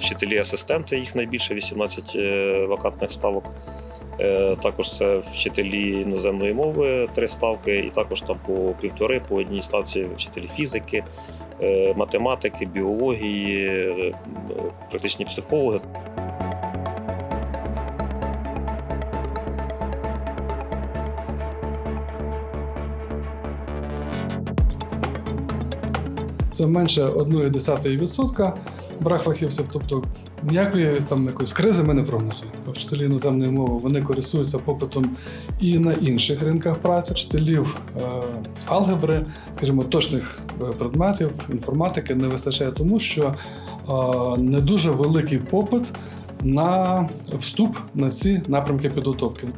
вчителі-асистенти, їх найбільше 18 е, вакантних ставок. Е, Також це вчителі іноземної мови, три ставки, і також там по півтори, по одній ставці вчителі фізики, е, математики, біології, практичні психологи. Це менше 1,1% брак фахівців. Тобто ніякої там якоїсь кризи ми не прогнозуємо. Вчителі іноземної мови вони користуються попитом і на інших ринках праці. Вчителів е, алгебри, скажімо, точних е, предметів, інформатики не вистачає, тому що е, не дуже великий попит на вступ на ці напрямки підготовки.